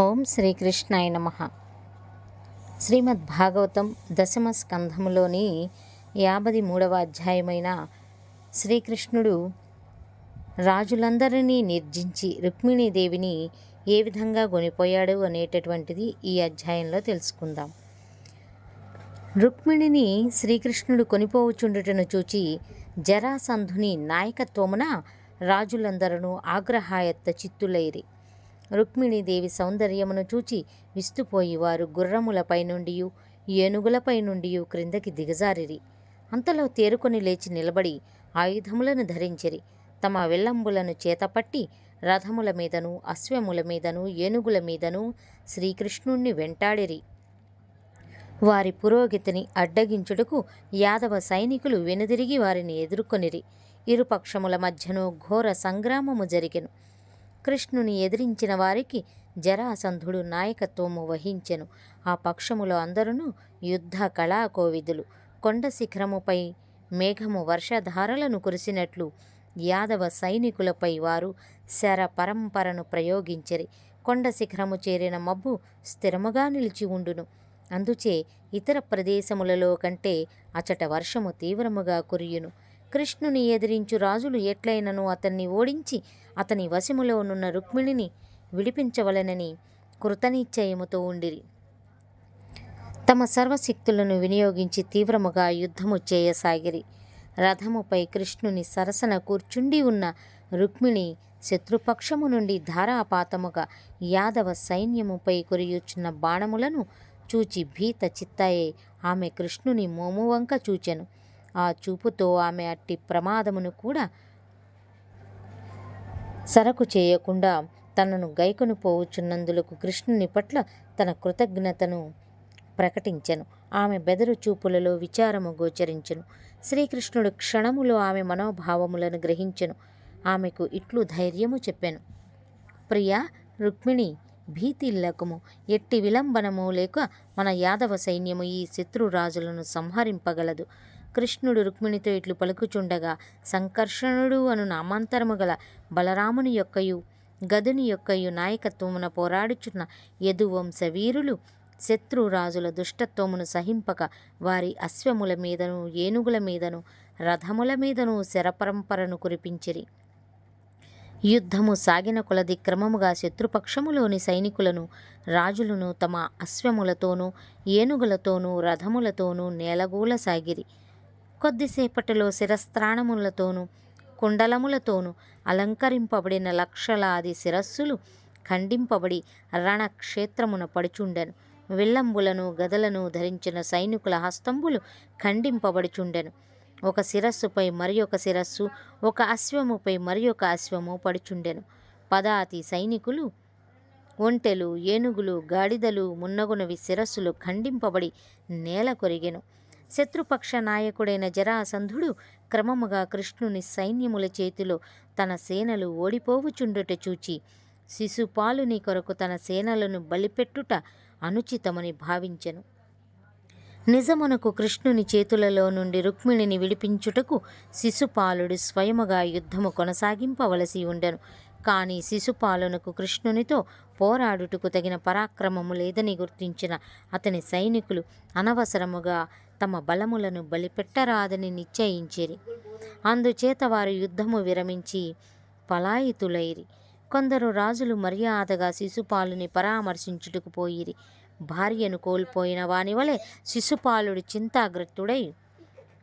ఓం శ్రీకృష్ణాయ నమ. శ్రీమద్ భాగవతం దశమ స్కంధములోని యాభై మూడవ అధ్యాయమైన శ్రీకృష్ణుడు రాజులందరినీ నిర్జించి రుక్మిణీదేవిని ఏ విధంగా కొనిపోయాడు అనేటటువంటిది ఈ అధ్యాయంలో తెలుసుకుందాం. రుక్మిణిని శ్రీకృష్ణుడు కొనిపోవుచుండుటను చూచి జరాసంధుని నాయకత్వమున రాజులందరూ ఆగ్రహాయత్త చిత్తులైరి. రుక్మిణీదేవి సౌందర్యమును చూచి విస్తుపోయి వారు గుర్రములపై నుండి ఏనుగులపై నుండి క్రిందకి దిగజారిరి. అంతలో తేరుకొని లేచి నిలబడి ఆయుధములను ధరించిరి. తమ విల్లంబులను చేతపట్టి రథముల మీదను అశ్వముల మీదను ఏనుగుల మీదను శ్రీకృష్ణుణ్ణి వెంటాడిరి. వారి పురోగతిని అడ్డగించుటకు యాదవ సైనికులు వెనుదిరిగి వారిని ఎదుర్కొనిరి. ఇరుపక్షముల మధ్యను ఘోర సంగ్రామము జరిగెను కృష్ణుని ఎదిరించిన వారికి జరాసంధుడు నాయకత్వము వహించెను. ఆ పక్షములో అందరును యుద్ధ కళాకోవిదులు. కొండ శిఖరముపై మేఘము వర్షధారలను కురిసినట్లు యాదవ సైనికులపై వారు శర పరంపరను ప్రయోగించిరి. కొండ శిఖరము చేరిన మబ్బు స్థిరముగా నిలిచి ఉండును. అందుచే ఇతర ప్రదేశములలో కంటే అచట వర్షము తీవ్రముగా కురియును. కృష్ణుని ఎదిరించు రాజులు ఎట్లయినను అతన్ని ఓడించి అతని వశములోనున్న రుక్మిణిని విడిపించవలెనని కృతనిశ్చయముతో ఉండిరి. తమ సర్వశక్తులను వినియోగించి తీవ్రముగా యుద్ధము చేయసాగిరి. రథముపై కృష్ణుని సరసన కూర్చుండి ఉన్న రుక్మిణి శత్రుపక్షము నుండి ధారాపాతముగా యాదవ సైన్యముపై కురియుచున్న బాణములను చూచి భీత చిత్తాయే ఆమె కృష్ణుని మోమువంక చూచెను. ఆ చూపుతో ఆమె అట్టి ప్రమాదమును కూడా సరకు చేయకుండా తనను గైకును పోవుచున్నందులకు కృష్ణుని పట్ల తన కృతజ్ఞతను ప్రకటించెను. ఆమె బెదరు చూపులలో విచారము గోచరించెను. శ్రీకృష్ణుడు క్షణములో ఆమె మనోభావములను గ్రహించెను. ఆమెకు ఇట్లు ధైర్యము చెప్పాను. ప్రియా రుక్మిణి భీతిల్లకము ఎట్టి విలంబనము లేక మన యాదవ సైన్యము ఈ శత్రురాజులను సంహరింపగలదు. కృష్ణుడు రుక్మిణితో ఇట్లు పలుకుచుండగా సంకర్షణుడు అను నామాంతరము గల బలరాముని యొక్కయు గదుని యొక్కయు నాయకత్వమున పోరాడుచున్న యదువంశ వీరులు శత్రురాజుల దుష్టత్వమును సహింపక వారి అశ్వముల మీదను ఏనుగుల మీదను రథముల మీదను శరపరంపరను కురిపించిరి. యుద్ధము సాగిన కొలది క్రమముగా శత్రుపక్షములోని సైనికులను రాజులను తమ అశ్వములతోనూ ఏనుగులతోనూ రథములతోనూ నేలగూల సాగిరి కొద్దిసేపటిలో శిరస్త్రాణములతోనూ కుండలములతోనూ అలంకరింపబడిన లక్షలాది శిరస్సులు ఖండింపబడి రణక్షేత్రమున పడుచుండెను. విల్లంబులను గదలను ధరించిన సైనికుల హస్తంబులు ఖండింపబడుచుండెను. ఒక శిరస్సుపై మరి ఒక శిరస్సు ఒక అశ్వముపై మరి ఒక అశ్వము పడుచుండెను. పదాతి సైనికులు ఒంటెలు ఏనుగులు గాడిదలు మున్నగునవి శిరస్సులు ఖండింపబడి నేల కొరిగెను శత్రుపక్ష నాయకుడైన జరాసంధుడు క్రమముగా కృష్ణుని సైన్యముల చేతిలో తన సేనలు ఓడిపోవుచుండుట చూచి శిశుపాలుని కొరకు తన సేనలను బలిపెట్టుట అనుచితమని భావించెను. నిజమునకు కృష్ణుని చేతులలో నుండి రుక్మిణిని విడిపించుటకు శిశుపాలుడు స్వయముగా యుద్ధము కొనసాగింపవలసి ఉండెను. కానీ శిశుపాలునకు కృష్ణునితో పోరాడుటకు తగిన పరాక్రమము లేదని గుర్తించిన అతని సైనికులు అనవసరముగా తమ బలములను బలిపెట్టరాదని నిశ్చయించిరి. అందుచేత వారు యుద్ధము విరమించి పలాయితులైరి. కొందరు రాజులు మర్యాదగా శిశుపాలుని పరామర్శించుటకు పోయిరి. భార్యను కోల్పోయిన వాని వలె శిశుపాలుడు చింతాగ్రస్తుడై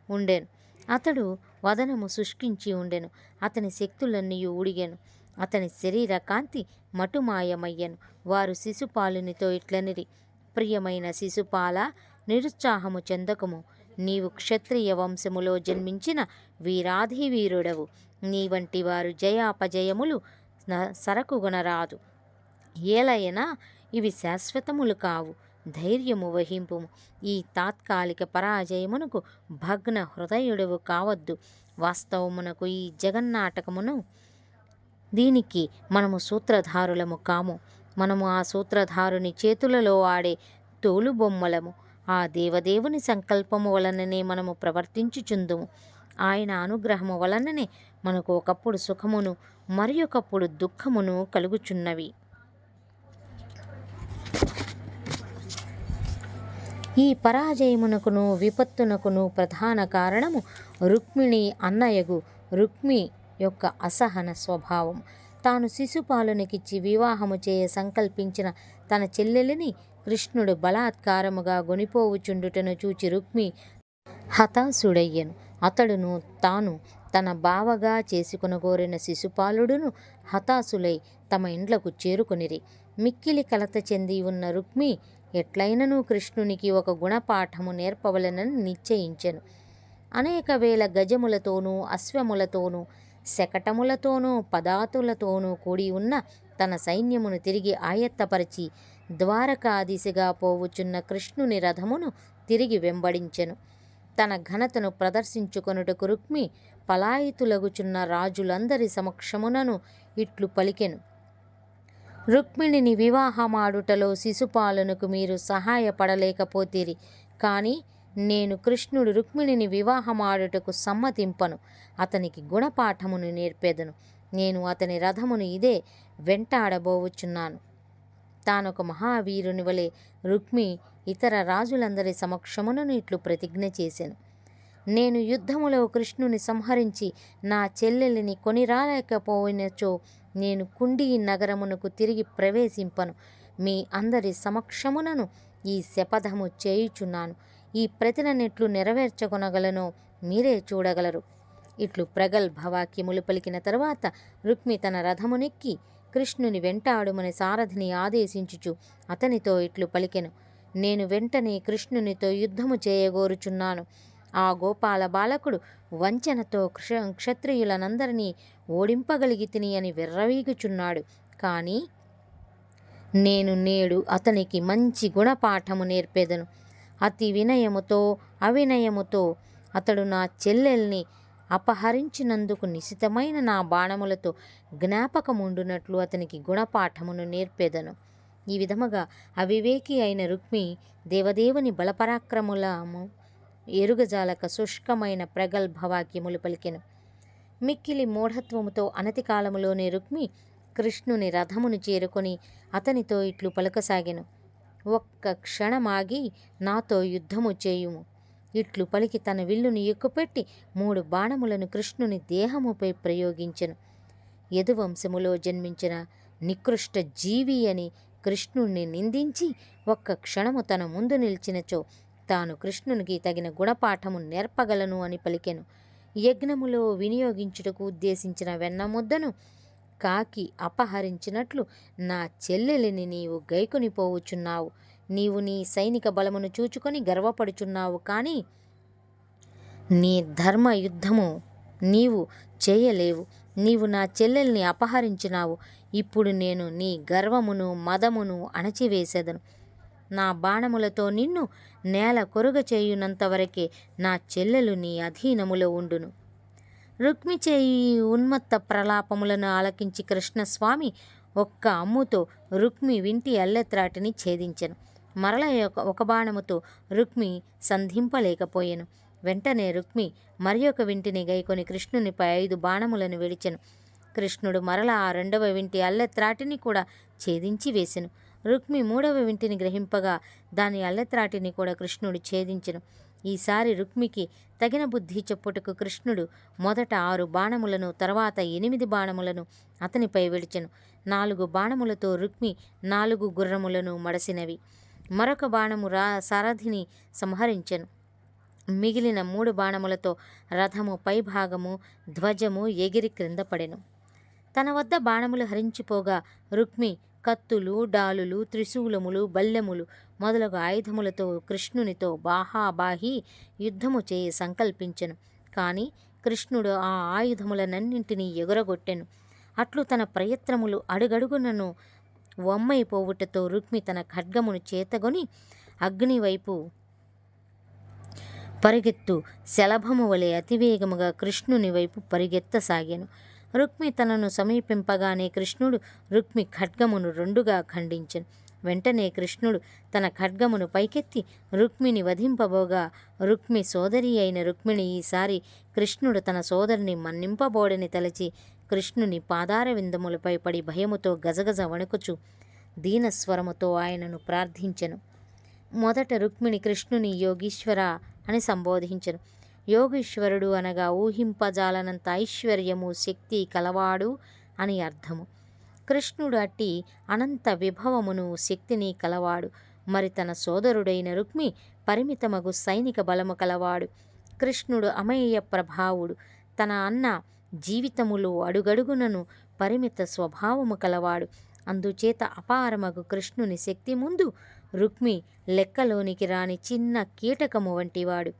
ఉండెను. అతడు వదనము శుష్కించి ఉండెను. అతని శక్తులన్నీ ఊడిగెను. అతని శరీర కాంతి మటుమాయమయ్యను. వారు శిశుపాలునితో ఇట్లనిరి. ప్రియమైన శిశుపాల నిరుత్సాహము చెందకము. నీవు క్షత్రియ వంశములో జన్మించిన వీరాధి వీరుడవు నీ వంటి వారు జయాపజయములు సరకుగొనరాదు. ఏలైనా ఇవి శాశ్వతములు కావు. ధైర్యము వహింపు ఈ తాత్కాలిక పరాజయమునకు భగ్న హృదయుడవు కావద్దు. వాస్తవమునకు ఈ జగన్నాటకమును దీనికి మనము సూత్రధారులము కాము. మనము ఆ సూత్రధారుని చేతులలో ఆడే తోలు బొమ్మలము ఆ దేవదేవుని సంకల్పము వలననే మనము ప్రవర్తించుచుందుము. ఆయన అనుగ్రహము వలననే మనకు ఒకప్పుడు సుఖమును మరి ఒకప్పుడు దుఃఖమును కలుగుచున్నవి. ఈ పరాజయమునకును విపత్తునకును ప్రధాన కారణము రుక్మిణి అన్నయ్యగు రుక్మి యొక్క అసహన స్వభావం. తాను శిశుపాలునికిచ్చి వివాహము చేయ సంకల్పించిన తన చెల్లెలిని కృష్ణుడు బలాత్కారముగా గొనిపోవుచుండుటను చూచి రుక్మి హతాశుడయ్యను. అతడును తాను తన బావగా చేసుకునగోరిన శిశుపాలుడును హతాశులై తమ ఇండ్లకు చేరుకొనిరి. మిక్కిలి కలత చెంది ఉన్న రుక్మి ఎట్లయినను కృష్ణునికి ఒక గుణపాఠము నేర్పవలనని నిశ్చయించెను. అనేక వేల గజములతోనూ అశ్వములతోనూ శకటములతోనూ పదాతులతోనూ కూడి ఉన్న తన సైన్యమును తిరిగి ఆయత్తపరిచి ద్వారకా దిశగా పోవుచున్న కృష్ణుని రథమును తిరిగి వెంబడించెను. తన ఘనతను ప్రదర్శించుకొనుటకు రుక్మి పలాయితులగుచున్న రాజులందరి సమక్షమునను ఇట్లు పలికెను. రుక్మిణిని వివాహమాడుటలో శిశుపాలనకు మీరు సహాయపడలేకపోతీరి. కానీ నేను కృష్ణుడు రుక్మిణిని వివాహమాడుటకు సమ్మతింపను. అతనికి గుణపాఠమును నేర్పేదను. నేను అతని రథమును ఇదే వెంటాడబోవుచున్నాను. తానొక మహావీరుని వలె రుక్మి ఇతర రాజులందరి సమక్షమునను ఇట్లు ప్రతిజ్ఞ చేశాను నేను యుద్ధములో కృష్ణుని సంహరించి నా చెల్లెలిని కొనిరాలేకపోయినచో నేను కుండి నగరమునకు తిరిగి ప్రవేశింపను. మీ అందరి సమక్షమునను ఈ శపథము చేయుచున్నాను. ఈ ప్రతిననెట్లు నెరవేర్చకొనగలనో మీరే చూడగలరు. ఇట్లు ప్రగల్భవాక్యములు పలికిన తరువాత రుక్మి తన రథమునెక్కి కృష్ణుని వెంటాడుమని సారథిని ఆదేశించుచు అతనితో ఇట్లు పలికెను. నేను వెంటనే కృష్ణునితో యుద్ధము చేయగోరుచున్నాను. ఆ గోపాల బాలకుడు వంచనతో క్ష క్షత్రియులనందరినీ ఓడింపగలిగి తిని అని విర్రవీగుచున్నాడు. కానీ నేను నేడు అతనికి మంచి గుణపాఠము నేర్పేదను. అతి వినయముతో అవినయముతో అతడు నా చెల్లెల్ని అపహరించినందుకు నిశితమైన నా బాణములతో జ్ఞాపకముండునట్లు అతనికి గుణపాఠమును నేర్పేదను. ఈ విధముగా అవివేకి అయిన రుక్మి దేవదేవుని బలపరాక్రములము ఎరుగజాలక శుష్కమైన ప్రగల్భ వాక్యములు పలికెను. మిక్కిలి మూఢత్వముతో అనతి కాలములోనే రుక్మి కృష్ణుని రథమును చేరుకొని అతనితో ఇట్లు పలుకసాగెను. ఒక్క క్షణమాగి నాతో యుద్ధము చేయుము. ఇట్లు పలికి తన విల్లుని ఎక్కుపెట్టి మూడు బాణములను కృష్ణుని దేహముపై ప్రయోగించెను. యదువంశములో జన్మించిన నికృష్ట జీవి అని కృష్ణుణ్ణి నిందించి ఒక్క క్షణము తన ముందు నిలిచినచో తాను కృష్ణునికి తగిన గుణపాఠము నేర్పగలను అని పలికెను. యజ్ఞములో వినియోగించుటకు ఉద్దేశించిన వెన్నముద్దను కాకి అపహరించినట్లు నా చెల్లెలిని నీవు గైకునిపోవుచున్నావు. పోవుచున్నావు నీవు నీ సైనిక బలమును చూచుకొని గర్వపడుచున్నావు కానీ నీ ధర్మ యుద్ధము నీవు చేయలేవు. నీవు నా చెల్లెల్ని అపహరించినావు. ఇప్పుడు నేను నీ గర్వమును మదమును అణచివేసేదను. నా బాణములతో నిన్ను నేల కొరుగ చేయునంతవరకే నా చెల్లెలు నీ అధీనములో ఉండును. రుక్మి చేయి ఉన్మత్త ప్రలాపములను ఆలకించి కృష్ణస్వామి ఒక్క అమ్ముతో రుక్మి వింటి అల్లెత్రాటిని ఛేదించెను. మరల ఒక- ఒక బాణముతో రుక్మి సంధింపలేకపోయెను. వెంటనే రుక్మి మరి ఒక వింటిని గైకొని కృష్ణునిపై ఐదు బాణములను విడిచెను. కృష్ణుడు మరల ఆ రెండవ వింటి అల్లెత్రాటిని కూడా ఛేదించి వేసెను. రుక్మి మూడవ వింటిని గ్రహింపగా దాని అల్లెత్రాటిని కూడా కృష్ణుడు ఛేదించెను. ఈసారి రుక్మికి తగిన బుద్ధి చెప్పుటకు కృష్ణుడు మొదట ఆరు బాణములను తర్వాత ఎనిమిది బాణములను అతనిపై విడిచెను. నాలుగు బాణములతో రుక్మి నాలుగు గుర్రములను మడసినవి. మరొక బాణము రా సారథిని సంహరించెను. మిగిలిన మూడు బాణములతో రథము పైభాగము ధ్వజము ఎగిరి క్రింద పడెను. తన వద్ద బాణములు హరించిపోగా రుక్మి కత్తులు డాలులు త్రిశూలములు బల్లెములు మొదలగు ఆయుధములతో కృష్ణునితో బాహాబాహి యుద్ధము చేయి సంకల్పించెను. కానీ కృష్ణుడు ఆ ఆయుధములనన్నింటినీ ఎగురగొట్టెను. అట్లు తన ప్రయత్నములు అడుగడుగునను వమ్మైపోవుటతో రుక్మి తన ఖడ్గమును చేతగొని అగ్ని వైపు పరిగెత్తు శలభము వలె అతివేగముగా కృష్ణుని వైపు పరిగెత్తసాగాను. రుక్మి తనను సమీపింపగానే కృష్ణుడు రుక్మి ఖడ్గమును రెండుగా ఖండించను. వెంటనే కృష్ణుడు తన ఖడ్గమును పైకెత్తి రుక్మిని వధింపబోగా రుక్మి సోదరి అయిన రుక్మిణి ఈసారి కృష్ణుడు తన సోదరిని మన్నింపబోడని తలచి కృష్ణుని పాదార విందములపై పడి భయముతో గజగజ వణుకుచు దీనస్వరముతో ఆయనను ప్రార్థించెను. మొదట రుక్మిణి కృష్ణుని యోగీశ్వర అని సంబోధించను. యోగీశ్వరుడు అనగా ఊహింపజాలనంత ఐశ్వర్యము శక్తి కలవాడు అని అర్థము. కృష్ణుడు అట్టి అనంత విభవమును శక్తిని కలవాడు. మరి తన సోదరుడైన రుక్మి పరిమితమగు సైనిక బలము కలవాడు. కృష్ణుడు అమేయ ప్రభావుడు. తన అన్న జీవితములో అడుగడుగునను పరిమిత స్వభావము కలవాడు. అందుచేత అపారమగు కృష్ణుని శక్తి ముందు రుక్మి లెక్కలోనికి రాని చిన్న కీటకము వంటివాడు.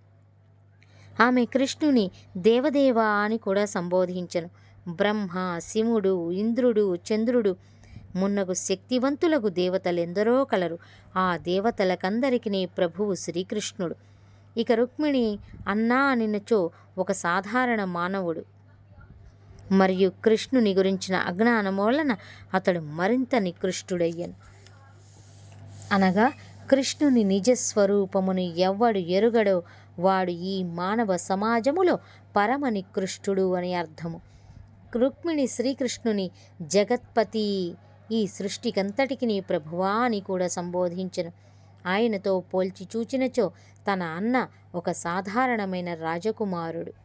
ఆమె కృష్ణుని దేవదేవ అని కూడా సంబోధించను. బ్రహ్మ శివుడు ఇంద్రుడు చంద్రుడు మున్నగు శక్తివంతులకు దేవతలెందరో కలరు. ఆ దేవతలకందరికీ ప్రభువు శ్రీకృష్ణుడు. ఇక రుక్మిణి అన్నా అనినచో ఒక సాధారణ మానవుడు. మరియు కృష్ణుని గురించిన అజ్ఞానం వలన అతడు మరింత నికృష్టుడయ్యను అనగా కృష్ణుని నిజస్వరూపమును ఎవ్వడు ఎరుగడో. వాడు ఈ మానవ సమాజములో పరమ నికృష్టుడు అని అర్థము. రుక్మిణి శ్రీకృష్ణుని జగత్పతి ఈ సృష్టికంతటికి నీ ప్రభువా అని కూడా సంబోధించను. ఆయనతో పోల్చి చూచినచో తన అన్న ఒక సాధారణమైన రాజకుమారుడు.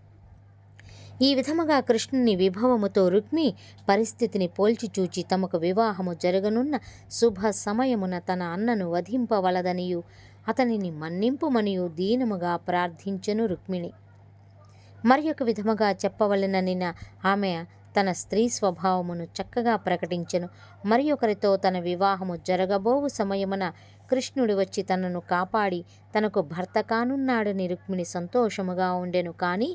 ఈ విధముగా కృష్ణుని విభవముతో రుక్మి పరిస్థితిని పోల్చి చూచి తమకు వివాహము జరగనున్న శుభ సమయమున తన అన్నను వధింపవలదనియు అతనిని మన్నింపుమనియు దీనముగా ప్రార్థించెను రుక్మిణి. మరి ఒక విధముగా చెప్పవలెననిన ఆమె తన స్త్రీ స్వభావమును చక్కగా ప్రకటించెను. మరి ఒకరితో తన వివాహము జరగబోవు సమయమున కృష్ణుడు వచ్చి తనను కాపాడి తనకు భర్త కానున్నాడని రుక్మిణి సంతోషముగా ఉండెను. కానీ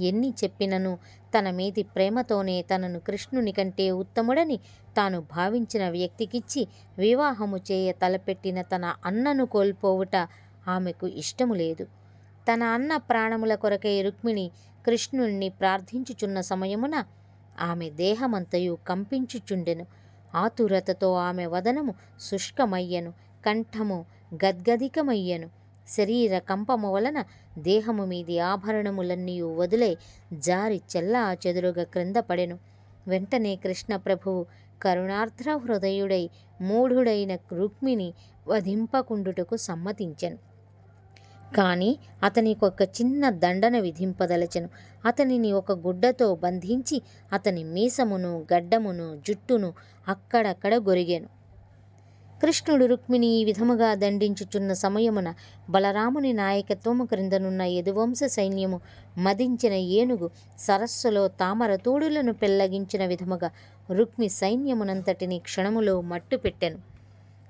ఎన్ని చెప్పినను తన మీది ప్రేమతోనే తనను కృష్ణుని కంటే ఉత్తముడని తాను భావించిన వ్యక్తికిచ్చి వివాహము చేయ తలపెట్టిన తన అన్నను కోల్పోవుట ఆమెకు ఇష్టము లేదు. తన అన్న ప్రాణముల కొరకై రుక్మిణి కృష్ణుణ్ణి ప్రార్థించుచున్న సమయమున ఆమె దేహమంతయు కంపించుచుండెను. ఆతురతతో ఆమె వదనము శుష్కమయ్యను కంఠము గద్గదికమయ్యను. శరీర కంపము వలన దేహము మీది ఆభరణములన్నీ వదిలే జారి చెల్లా చెదురుగా క్రింద పడెను. వెంటనే కృష్ణ ప్రభువు కరుణార్ద్ర హృదయుడై మూఢుడైన రుక్మిణి వధింపకుండుటకు సమ్మతించెను. కానీ అతనికి ఒక చిన్న దండన విధింపదలచెను. అతనిని ఒక గుడ్డతో బంధించి అతని మీసమును గడ్డమును జుట్టును అక్కడక్కడ గొరిగాను. కృష్ణుడు రుక్మిణి ఈ విధముగా దండించుచున్న సమయమున బలరాముని నాయకత్వము క్రిందనున్న యదువంశ సైన్యము మదించిన ఏనుగు సరస్సులో తామర తోడులను పెళ్ళగించిన విధముగా రుక్మి సైన్యమునంతటిని క్షణములో మట్టు పెట్టెను.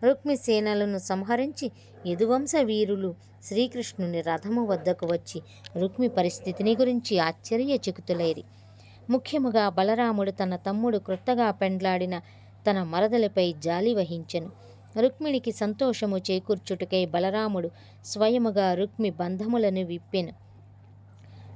రుక్మి సేనలను సంహరించి యదువంశ వీరులు శ్రీకృష్ణుని రథము వద్దకు వచ్చి రుక్మి పరిస్థితిని గురించి ఆశ్చర్యచకితులైరి. ముఖ్యముగా బలరాముడు తన తమ్ముడు క్రొత్తగా పెండ్లాడిన తన మరదలపై జాలి వహించెను. రుక్మిణికి సంతోషము చేకూర్చుటకై బలరాముడు స్వయముగా రుక్మి బంధములను విప్పెను.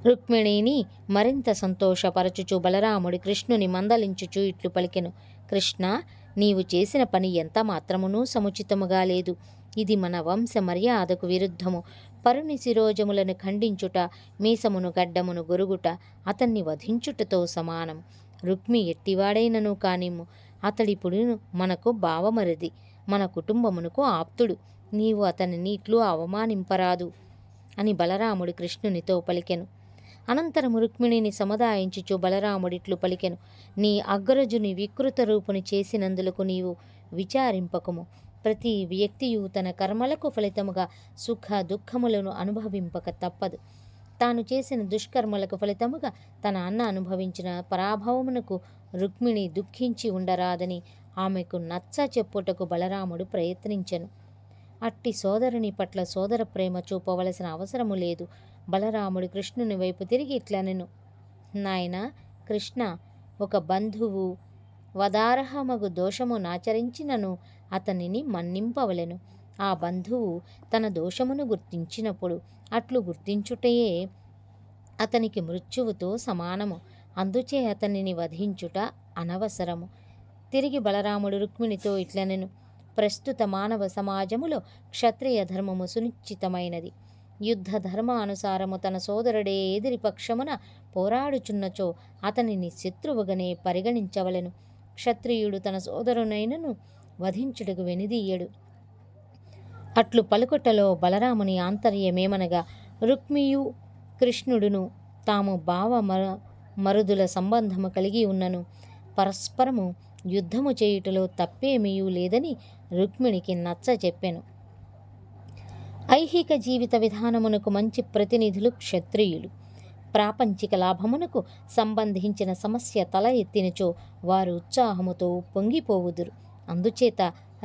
రుక్మిణిని మరింత సంతోషపరచుచు బలరాముడు కృష్ణుని మందలించుచు ఇట్లు పలికెను. కృష్ణ నీవు చేసిన పని ఎంత మాత్రమునూ సముచితముగా లేదు. ఇది మన వంశ మర్యాదకు విరుద్ధము. పరుని శిరోజములను ఖండించుట మీసమును గడ్డమును గొరుగుట అతన్ని వధించుటతో సమానం. రుక్మి ఎట్టివాడైనను కానిము అతడిప్పుడు మనకు బావమరిది మన కుటుంబమునకు ఆప్తుడు. నీవు అతనిని ఇట్లు అవమానింపరాదు అని బలరాముడు కృష్ణునితో పలికెను. అనంతరము రుక్మిణిని సముదాయించుచు బలరాముడిట్లు పలికెను. నీ అగ్రజుని వికృత రూపుని చేసినందులకు నీవు విచారింపకము. ప్రతి వ్యక్తియు తన కర్మలకు ఫలితముగా సుఖ దుఃఖములను అనుభవింపక తప్పదు. తాను చేసిన దుష్కర్మలకు ఫలితముగా తన అన్న అనుభవించిన పరాభవమునకు రుక్మిణి దుఃఖించి ఉండరాదని ఆమెకు నచ్చ చెప్పుటకు బలరాముడు ప్రయత్నించను. అట్టి సోదరుని పట్ల సోదర ప్రేమ చూపవలసిన అవసరము లేదు. బలరాముడు కృష్ణుని వైపు తిరిగి ఇట్లనెను నాయన కృష్ణ ఒక బంధువు వదార్హమగు దోషము నాచరించినను అతనిని మన్నింపవలెను. ఆ బంధువు తన దోషమును గుర్తించినప్పుడు అట్లు గుర్తించుటయే అతనికి మృత్యువుతో సమానము. అందుచే అతనిని వధించుట అనవసరము. తిరిగి బలరాముడు రుక్మిణితో ఇట్లనెను. ప్రస్తుత మానవ సమాజములో క్షత్రియ ధర్మము సునిశ్చితమైనది. యుద్ధ ధర్మానుసారము తన సోదరుడే ఎదిరి పక్షమున పోరాడుచున్నచో అతనిని శత్రువుగానే పరిగణించవలెను. క్షత్రియుడు తన సోదరునైనను వధించుటకు వెనుదీయడు. అట్లు పలుకుటలో బలరాముని ఆంతర్యమేమనగా రుక్మియు కృష్ణుడును తాము భావ మర మరుదుల సంబంధము కలిగి ఉన్నను. పరస్పరము యుద్ధము చేయుటలో తప్పేమీయూ లేదని రుక్మిణికి నచ్చ చెప్పెను. ఐహిక జీవిత విధానమునకు మంచి ప్రతినిధులు క్షత్రియులు. ప్రాపంచిక లాభమునకు సంబంధించిన సమస్య తల ఎత్తినచో వారు ఉత్సాహముతో పొంగిపోవుదురు. అందుచేత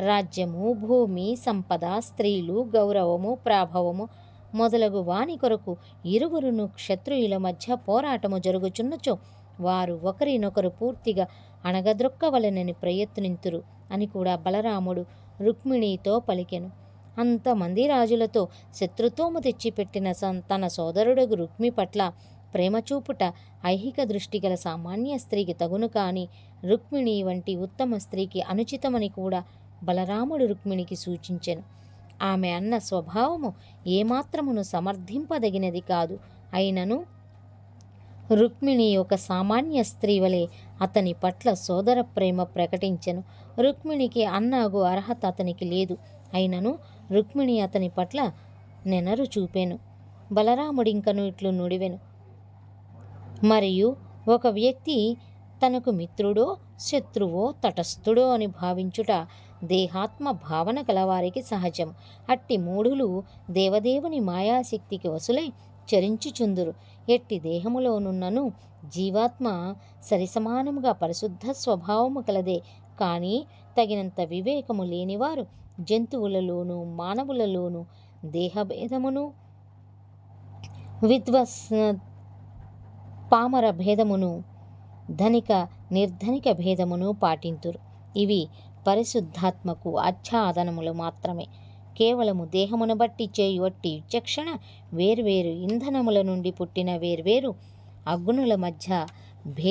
రాజ్యము భూమి సంపద స్త్రీలు గౌరవము ప్రాభవము మొదలగు వాని కొరకు ఇరువురును క్షత్రియుల మధ్య పోరాటము జరుగుచున్నచో వారు ఒకరినొకరు పూర్తిగా అణగద్రొక్కవలనని ప్రయత్నింతురు అని కూడా బలరాముడు రుక్మిణితో పలికెను. అంతమంది రాజులతో శత్రుత్వము తెచ్చిపెట్టిన తన సోదరుడు రుక్మి పట్ల ప్రేమ చూపుట ఐహిక దృష్టి గల సామాన్య స్త్రీకి తగును కాని రుక్మిణి వంటి ఉత్తమ స్త్రీకి అనుచితమని కూడా బలరాముడు రుక్మిణికి సూచించెను. ఆమె అన్న స్వభావము ఏమాత్రమును సమర్థింపదగినది కాదు. అయినను రుక్మిణి ఒక సామాన్య స్త్రీ వలె అతని పట్ల సోదర ప్రేమ ప్రకటించెను. రుక్మిణికి అన్నాగు అర్హత అతనికి లేదు. అయినను రుక్మిణి అతని పట్ల నెనరు చూపెను. బలరాముడింకను ఇట్లు నుడివెను. మరియు ఒక వ్యక్తి తనకు మిత్రుడో శత్రువో తటస్థుడో అని భావించుట దేహాత్మ భావన కలవారికి సహజం. అట్టి మూఢులు దేవదేవుని మాయాశక్తికి వసులై చరించుచుందురు. ఎట్టి దేహములోనున్నను జీవాత్మ సరిసమానముగా పరిశుద్ధ స్వభావము కలదే. కానీ తగినంత వివేకము లేనివారు జంతువులలోనూ మానవులలోనూ దేహభేదమును విద్వస్ పామర భేదమును ధనిక నిర్ధనిక భేదమును పాటింతురు. ఇవి పరిశుద్ధాత్మకు ఆచ్ఛాదనములు మాత్రమే. కేవలము దేహమును బట్టి చేయు వట్టి విచక్షణ వేర్వేరు ఇంధనముల నుండి పుట్టిన వేర్వేరు అగ్నుల మధ్య భే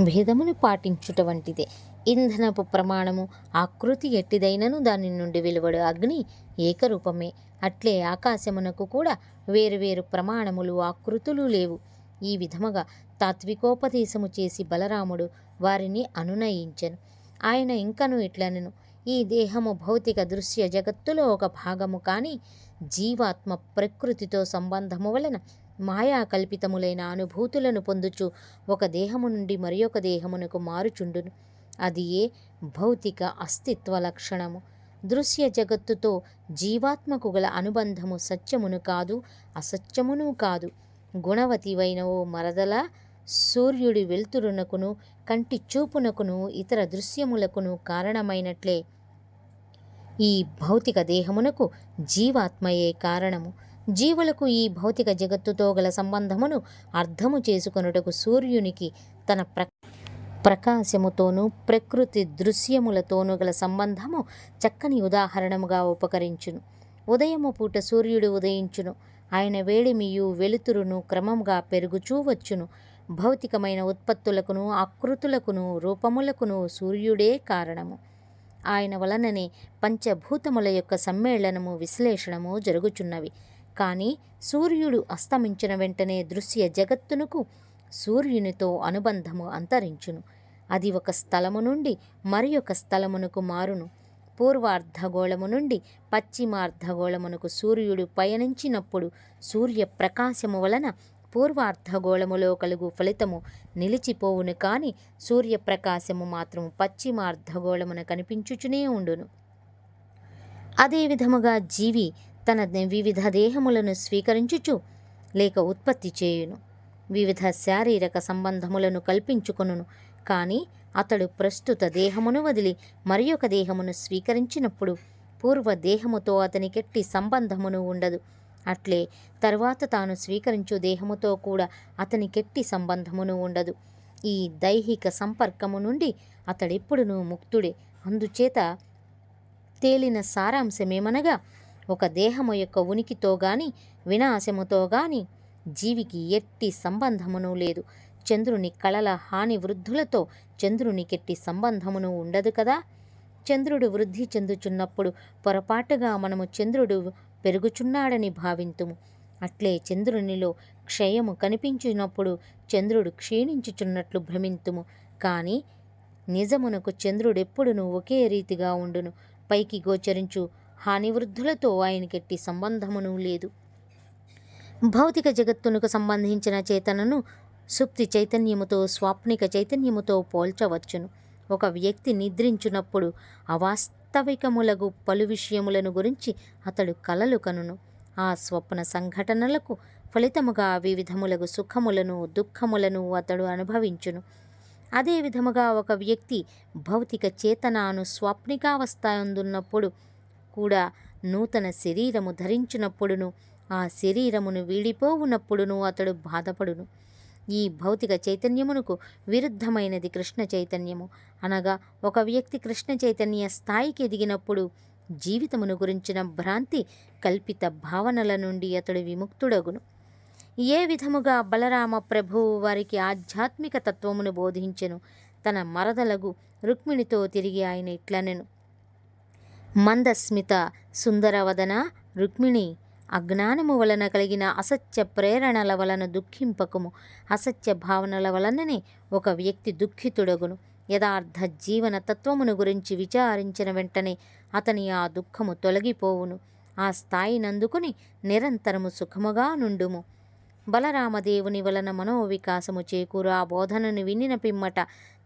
భేదమును పాటించుట వంటిదే. ఇంధనపు ప్రమాణము ఆకృతి ఎట్టిదైనను దాని నుండి వెలువడు అగ్ని ఏకరూపమే. అట్లే ఆకాశమునకు కూడా వేరువేరు ప్రమాణములు ఆకృతులు లేవు. ఈ విధముగా తాత్వికోపదేశము చేసి బలరాముడు వారిని అనునయించను. ఆయన ఇంకను ఇట్లనను ఈ దేహము భౌతిక దృశ్య జగత్తులో ఒక భాగము కానీ జీవాత్మ ప్రకృతితో సంబంధము వలన మాయా కల్పితములైన అనుభూతులను పొందుచు ఒక దేహము నుండి మరి ఒక దేహమునకు మారుచుండును. అది ఏ? భౌతిక అస్తిత్వ లక్షణము. దృశ్య జగత్తుతో జీవాత్మకు గల అనుబంధము సత్యమును కాదు అసత్యమును కాదు. గుణవతివైన ఓ మరదల సూర్యుడి వెలుతురునకును కంటి చూపునకును ఇతర దృశ్యములకును కారణమైనట్లే ఈ భౌతిక దేహమునకు జీవాత్మయే కారణము. జీవులకు ఈ భౌతిక జగత్తుతో గల సంబంధమును అర్థము చేసుకొనుటకు సూర్యునికి తన ప్ర ప్రకాశముతోనూ ప్రకృతి దృశ్యములతోనూ గల సంబంధము చక్కని ఉదాహరణముగా ఉపకరించును. ఉదయము పూట సూర్యుడు ఉదయించును. ఆయన వేడిమియు వెలుతురును క్రమంగా పెరుగుచూ వచ్చును. భౌతికమైన ఉత్పత్తులకును ఆకృతులకును రూపములకును సూర్యుడే కారణము. ఆయన వలననే పంచభూతముల యొక్క సమ్మేళనము విశ్లేషణము జరుగుచున్నవి. కానీ సూర్యుడు అస్తమించిన వెంటనే దృశ్య జగత్తునకు సూర్యునితో అనుబంధము అంతరించును. అది ఒక స్థలము నుండి మరి ఒక స్థలమునకు మారును. పూర్వార్ధగోళము నుండి పశ్చిమార్ధగోళమునకు సూర్యుడు పయనించినప్పుడు సూర్య ప్రకాశము వలన పూర్వార్ధగోళములో కలుగు ఫలితము నిలిచిపోవును కానీ సూర్యప్రకాశము మాత్రము పశ్చిమార్ధగోళమున కనిపించుచునే ఉండును. అదే విధముగా జీవి తన వివిధ దేహములను స్వీకరించుచు లేక ఉత్పత్తి చేయును. వివిధ శారీరక సంబంధములను కల్పించుకొనును కానీ అతడు ప్రస్తుత దేహమును వదిలి మరి ఒక దేహమును స్వీకరించినప్పుడు పూర్వ దేహముతో అతనికెట్టి సంబంధమును ఉండదు. అట్లే. తరువాత తాను స్వీకరించు దేహముతో కూడా అతనికెట్టి సంబంధమును ఉండదు. ఈ దైహిక సంపర్కము నుండి అతడెప్పుడునూ ముక్తుడే. అందుచేత తేలిన సారాంశమేమనగా ఒక దేహము యొక్క ఉనికితో గాని వినాశముతో గాని జీవికి ఎట్టి సంబంధమును లేదు. చంద్రుని కళల హాని వృద్ధులతో చంద్రునికెట్టి సంబంధమును ఉండదు కదా? చంద్రుడు వృద్ధి చెందుచున్నప్పుడు పొరపాటుగా మనము చంద్రుడు పెరుగుచున్నాడని భావింతుము. అట్లే చంద్రునిలో క్షయము కనిపించినప్పుడు చంద్రుడు క్షీణించుచున్నట్లు భ్రమింతుము. కానీ నిజమునకు చంద్రుడెప్పుడునూ ఒకే రీతిగా ఉండును. పైకి గోచరించు. హానివృద్ధులతో ఆయనకెట్టి సంబంధమును లేదు. భౌతిక జగత్తునకు సంబంధించిన చేతనను సుప్తి చైతన్యముతో స్వాప్నిక చైతన్యముతో పోల్చవచ్చును. ఒక వ్యక్తి నిద్రించున్నప్పుడు అవాస్తవికములగు పలు విషయములను గురించి అతడు కలలు కనును. ఆ స్వప్న సంఘటనలకు ఫలితముగా వివిధములగు సుఖములను దుఃఖములను అతడు అనుభవించును. అదే విధముగా ఒక వ్యక్తి భౌతిక చేతనాను స్వాప్నికావస్థ అందున్నప్పుడు కూడా నూతన శరీరము ధరించినప్పుడును ఆ శరీరమును వీడిపోవునప్పుడును అతడు బాధపడును. ఈ భౌతిక చైతన్యమునకు విరుద్ధమైనది కృష్ణ చైతన్యము. అనగా ఒక వ్యక్తి కృష్ణ చైతన్య స్థాయికి ఎదిగినప్పుడు జీవితమును గురించిన భ్రాంతి కల్పిత భావనల నుండి అతడు విముక్తుడగును. ఏ విధముగా బలరామ ప్రభువు వారికి ఆధ్యాత్మిక తత్వమును బోధించెను తన మరదలగు రుక్మిణితో తిరిగి ఆయన ఇట్లనెను మందస్మిత సుందరవదన రుక్మిణి అజ్ఞానము వలన కలిగిన అసత్య ప్రేరణల వలన దుఃఖింపకము. అసత్య భావనల వలననే ఒక వ్యక్తి దుఃఖితుడగును. యథార్థ జీవన తత్వమును గురించి విచారించిన వెంటనే అతని ఆ దుఃఖము తొలగిపోవును. ఆ స్థాయినందుకుని నిరంతరము సుఖముగా నుండుము. బలరామదేవుని వలన మనోవికాసము చేకూరు. ఆ బోధనను వినిన పిమ్మట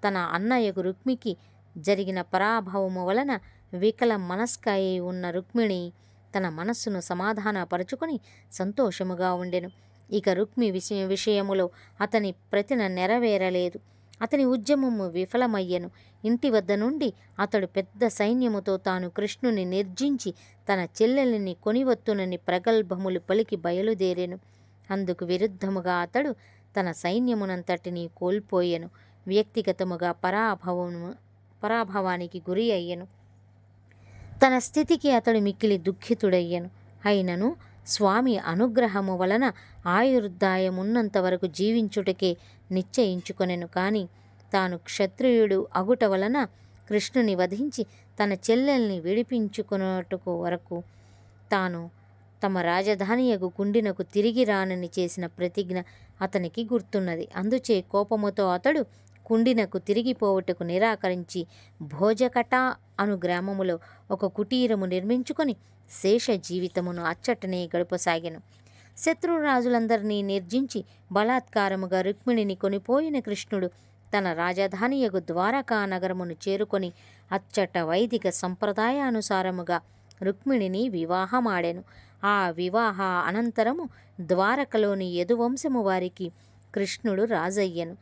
తన అన్నయ్యకు రుక్మికి జరిగిన పరాభవము వలన వికల మనస్కాయి ఉన్న రుక్మిణి తన మనస్సును సమాధానపరుచుకొని సంతోషముగా ఉండెను. ఇక రుక్మి విషయ విషయములో అతని ప్రతిన నెరవేరలేదు. అతని ఉద్యమము విఫలమయ్యెను. ఇంటి వద్ద నుండి అతడు పెద్ద సైన్యముతో తాను కృష్ణుని నిర్జించి తన చెల్లెలిని కొనివత్తునని ప్రగల్భములు పలికి బయలుదేరెను. అందుకు విరుద్ధముగా అతడు తన సైన్యమునంతటినీ కోల్పోయెను. వ్యక్తిగతముగా పరాభవము పరాభవానికి గురి అయ్యెను. తన స్థితికి అతడు మిక్కిలి దుఃఖితుడయ్యను. అయినను స్వామి అనుగ్రహము వలన ఆయుర్దాయమున్నంత వరకు జీవించుటకే నిశ్చయించుకొనెను. కాని తాను క్షత్రియుడు అగుట వలన కృష్ణుని వధించి తన చెల్లెల్ని విడిపించుకున్నట్టుకు వరకు తాను తమ రాజధానియగు గుండినకు తిరిగి రానని చేసిన ప్రతిజ్ఞ అతనికి గుర్తున్నది. అందుచే కోపముతో అతడు కుండినకు తిరిగిపోవుటకు నిరాకరించి భోజకట అను గ్రామములో ఒక కుటీరము నిర్మించుకొని శేష జీవితమును అచ్చటనే గడపసాగాను. శత్రురాజులందరినీ నిర్జించి బలాత్కారముగా రుక్మిణిని కొనిపోయిన కృష్ణుడు తన రాజధానియగు ద్వారకా నగరమును చేరుకొని అచ్చట వైదిక సంప్రదాయానుసారముగా రుక్మిణిని వివాహమాడాను. ఆ వివాహ అనంతరము ద్వారకలోని యదువంశము వారికి కృష్ణుడు రాజయ్యను.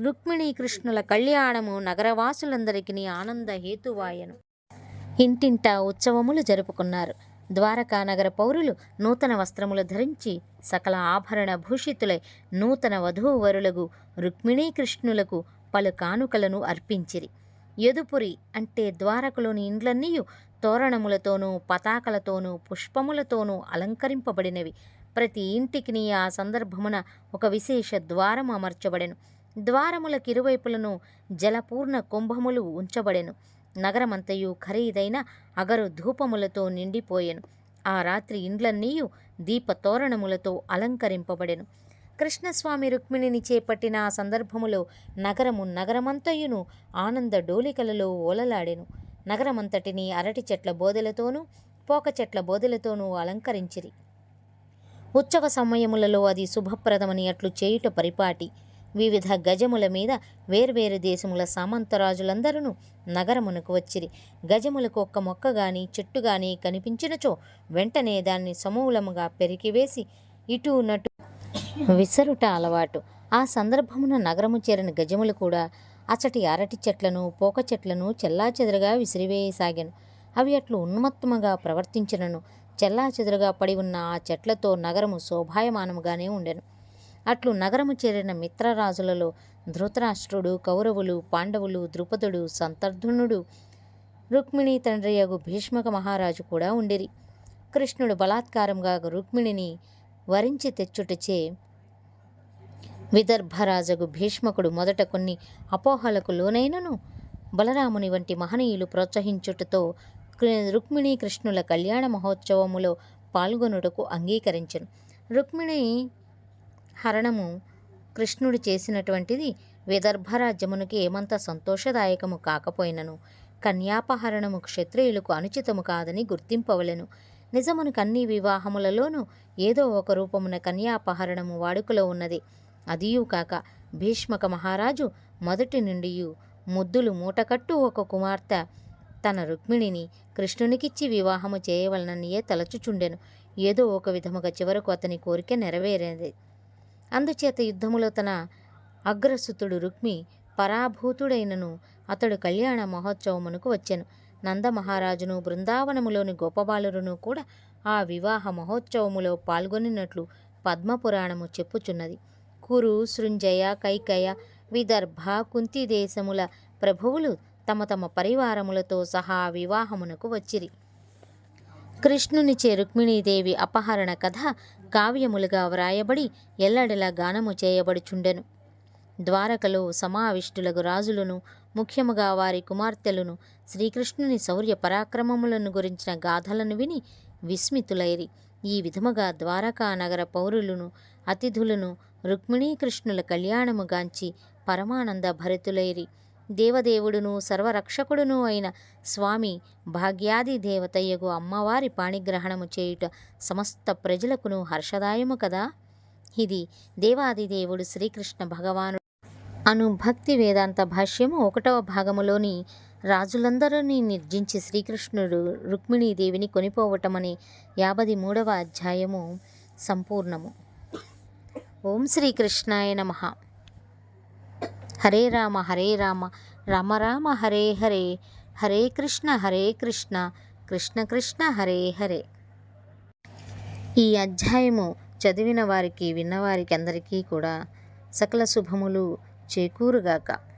రుక్మిణీ కృష్ణుల కళ్యాణము నగరవాసులందరికీ ఆనంద హేతువాయను. ఇంటింటా ఉత్సవములు జరుపుకున్నారు. ద్వారకా నగర పౌరులు నూతన వస్త్రములు ధరించి సకల ఆభరణ భూషితులై నూతన వధూవరులకు రుక్మిణీ కృష్ణులకు పలు కానుకలను అర్పించిరి. యదుపురి అంటే ద్వారకలోని ఇండ్లన్నీయు తోరణములతోనూ పతాకలతోనూ పుష్పములతోనూ అలంకరింపబడినవి. ప్రతి ఇంటికి ఆ సందర్భమున ఒక విశేష ద్వారం అమర్చబడెను. ద్వారములకు ఇరువైపులను జలపూర్ణ కుంభములు ఉంచబడెను. నగరమంతయు ఖరీదైన అగరు ధూపములతో నిండిపోయెను. ఆ రాత్రి ఇండ్లన్నీయు దీపతోరణములతో అలంకరింపబడెను. కృష్ణస్వామి రుక్మిణిని చేపట్టిన ఆ సందర్భములో నగరము నగరమంతయును ఆనంద డోలికలలో ఓలలాడెను. నగరమంతటిని అరటి చెట్ల బోదెలతోనూ పోక చెట్ల బోదెలతోనూ అలంకరించిరి. ఉత్సవ సమయములలో అది శుభప్రదమని అట్లు చేయుట పరిపాటి. వివిధ గజముల మీద వేర్వేరు దేశముల సామంతరాజులందరూ నగరమునకు వచ్చిరి. గజములకు ఒక్క మొక్క గాని చెట్టు గాని కనిపించినచో వెంటనే దాన్ని సమూలముగా పెరికివేసి ఇటు నటు విసరుట అలవాటు. ఆ సందర్భమున నగరము చేరిన గజములు కూడా అచటి అరటి చెట్లను పోక చెట్లను చెల్లాచెదురుగా విసిరివేయసాగాను. అవి అట్లు ఉన్మత్తముగా ప్రవర్తించినను. చెల్లాచెదరుగా పడి ఉన్న ఆ చెట్లతో నగరము శోభాయమానముగానే ఉండెను. అట్లు నగరము చేరిన మిత్రరాజులలో ధృతరాష్ట్రుడు కౌరవులు పాండవులు ద్రుపదుడు సంతర్ధనుడు రుక్మిణి తండ్రియగు భీష్మక మహారాజు కూడా ఉండిరి. కృష్ణుడు బలాత్కారంగా రుక్మిణిని వరించి తెచ్చుటచే విదర్భరాజగు భీష్మకుడు మొదట కొన్ని అపోహలకు లోనైనను బలరాముని వంటి మహనీయులు ప్రోత్సహించుటతో రుక్మిణి రుక్మిణీ కృష్ణుల కళ్యాణ మహోత్సవములో పాల్గొనుటకు అంగీకరించను. రుక్మిణి హరణము కృష్ణుడు చేసినటువంటిది విదర్భరాజ్యమునికి ఏమంత సంతోషదాయకము కాకపోయినను. కన్యాపహరణము క్షత్రియులకు అనుచితము కాదని గుర్తింపవలెను. నిజమును అన్ని వివాహములలోనూ ఏదో ఒక రూపమున కన్యాపహరణము వాడుకలో ఉన్నది. అదియూ కాక భీష్మక మహారాజు మొదటి నుండి ముద్దులు మూటకట్టు ఒక కుమార్తె తన రుక్మిణిని కృష్ణునికిచ్చి వివాహము చేయవలననియే తలచుచుండెను. ఏదో ఒక విధముగా చివరకు అతని కోరిక నెరవేరేది. అందుచేత యుద్ధములో తన అగ్రసుతుడు రుక్మి పరాభూతుడైనను అతడు కళ్యాణ మహోత్సవమునకు వచ్చెను. నందమహారాజును బృందావనములోని గోపబాలురును కూడా ఆ వివాహ మహోత్సవములో పాల్గొనినట్లు పద్మపురాణము చెప్పుచున్నది. కురు సృంజయ కైకయ విదర్భ కుంతి దేశముల ప్రభువులు తమ తమ పరివారములతో సహా వివాహమునకు వచ్చిరి. కృష్ణునిచే రుక్మిణీదేవి అపహరణ కథ కావ్యములుగా వ్రాయబడి ఎల్లడెలా గానము చేయబడుచుండెను. ద్వారకలో సమావిష్టులకు రాజులను ముఖ్యముగా వారి కుమార్తెలను శ్రీకృష్ణుని శౌర్య పరాక్రమములను గురించిన గాథలను విని విస్మితులైరి. ఈ విధముగా ద్వారకా నగర పౌరులను అతిథులను రుక్మిణీకృష్ణుల కళ్యాణముగాంచి పరమానంద భరితులైరి. దేవదేవుడును సర్వరక్షకుడును అయిన స్వామి భాగ్యాది దేవతయ్యగు అమ్మవారి పాణిగ్రహణము చేయుట సమస్త ప్రజలకును హర్షదాయము కదా? ఇది దేవాది దేవుడు శ్రీకృష్ణ భగవాను అను భక్తి వేదాంత భాష్యము ఒకటవ భాగములోని రాజులందరినీ నిర్జించి శ్రీకృష్ణుడు రుక్మిణీదేవిని కొనిపోవటమనే యాభై మూడవ అధ్యాయము సంపూర్ణము. ఓం శ్రీకృష్ణాయ నమ. హరే రామ హరే రామ రామ రామ హరే హరే హరే కృష్ణ హరే కృష్ణ కృష్ణ కృష్ణ హరే హరే. ఈ అధ్యాయము చదివిన వారికి విన్నవారికి అందరికీ కూడా సకల శుభములు చేకూరుగాక.